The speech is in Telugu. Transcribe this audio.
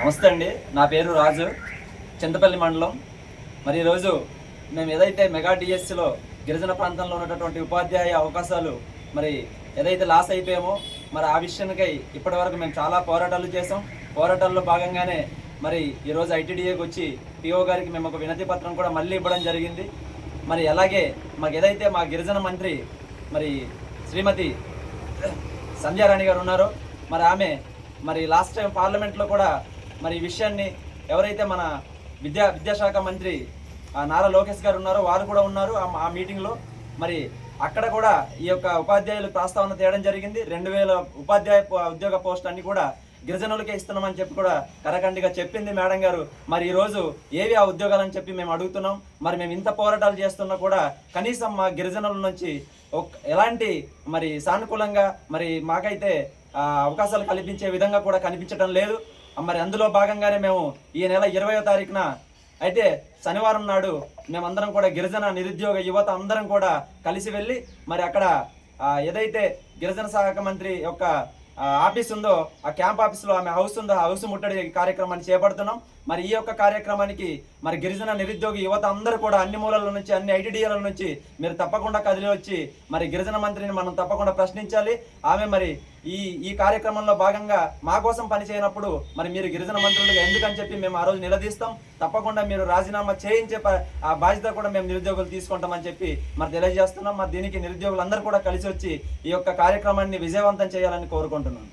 నమస్తే అండి. నా పేరు రాజు. చింతపల్లి మండలం. మరి ఈరోజు మేము ఏదైతే మెగా డిఎస్సిలో గిరిజన ప్రాంతంలో ఉన్నటువంటి ఉపాధ్యాయ అవకాశాలు మరి ఏదైతే లాస్ అయిపోయామో మరి ఆ విషయానికై ఇప్పటివరకు మేము చాలా పోరాటాలు చేసాం పోరాటాల్లో భాగంగానే మరి ఈరోజు ఐటీడీఏకి వచ్చి పిఓ గారికి మేము ఒక వినతి పత్రం కూడా మళ్ళీ ఇవ్వడం జరిగింది. మరి అలాగే మాకు ఏదైతే మా గిరిజన మంత్రి మరి శ్రీమతి సంధ్యారాణి గారు ఉన్నారో మరి ఆమె మరి లాస్ట్ టైం పార్లమెంట్లో కూడా మరి ఈ విషయాన్ని ఎవరైతే మన విద్యా విద్యాశాఖ మంత్రి నారా లోకేష్ గారు ఉన్నారో వారు కూడా ఉన్నారు ఆ- మీటింగ్లో మరి అక్కడ కూడా ఈ యొక్క ఉపాధ్యాయులు ప్రస్తావన తేయడం జరిగింది. రెండు వేల ఉపాధ్యాయ పో- ఉద్యోగ పోస్ట్ అన్ని కూడా గిరిజనులకే ఇస్తున్నామని చెప్పి కూడా కరకండిగా చెప్పింది మేడం గారు. మరి ఈ రోజు ఏవి ఆ ఉద్యోగాలని చెప్పి మేము అడుగుతున్నాం. మరి మేము ఇంత పోరాటాలు చేస్తున్నా కూడా కనీసం మా గిరిజనుల నుంచి ఒక్- ఎలాంటి మరి సానుకూలంగా మరి మాకైతే అవకాశాలు కల్పించే విధంగా కూడా కనిపించడం లేదు. మరి అందులో భాగంగానే మేము ఈ నెల ఇరవయో తారీఖున అయితే శనివారం నాడు మేమందరం కూడా గిరిజన నిరుద్యోగ యువత అందరం కూడా కలిసి వెళ్ళి మరి అక్కడ ఏదైతే గిరిజన శాఖ మంత్రి యొక్క ఆఫీస్ ఉందో ఆ క్యాంప్ ఆఫీస్లో ఆమె హౌస్ ఉందో ఆ హౌస్ ముట్టడి కార్యక్రమాన్ని చేపడుతున్నాం. మరి ఈ యొక్క కార్యక్రమానికి మరి గిరిజన నిరుద్యోగ యువత అందరూ కూడా అన్ని మూలల నుంచి అన్ని ఐటీడీఎల నుంచి మీరు తప్పకుండా కదిలి వచ్చి మరి గిరిజన మంత్రిని మనం తప్పకుండా ప్రశ్నించాలి. ఆమె మరి ఈ ఈ కార్యక్రమంలో భాగంగా మా కోసం పని చేయనప్పుడు మరి మీరు గిరిజన మంత్రులుగా ఎందుకని చెప్పి మేము ఆ రోజు నిలదీస్తాం. తప్పకుండా మీరు రాజీనామా చేయించే ఆ బాధ్యత కూడా మేము నిరుద్యోగులు తీసుకుంటామని చెప్పి మరి తెలియజేస్తున్నాం. మరి దీనికి నిరుద్యోగులందరూ కూడా కలిసి వచ్చి ఈ యొక్క కార్యక్రమాన్ని విజయవంతం చేయాలని కోరుకుంటున్నాను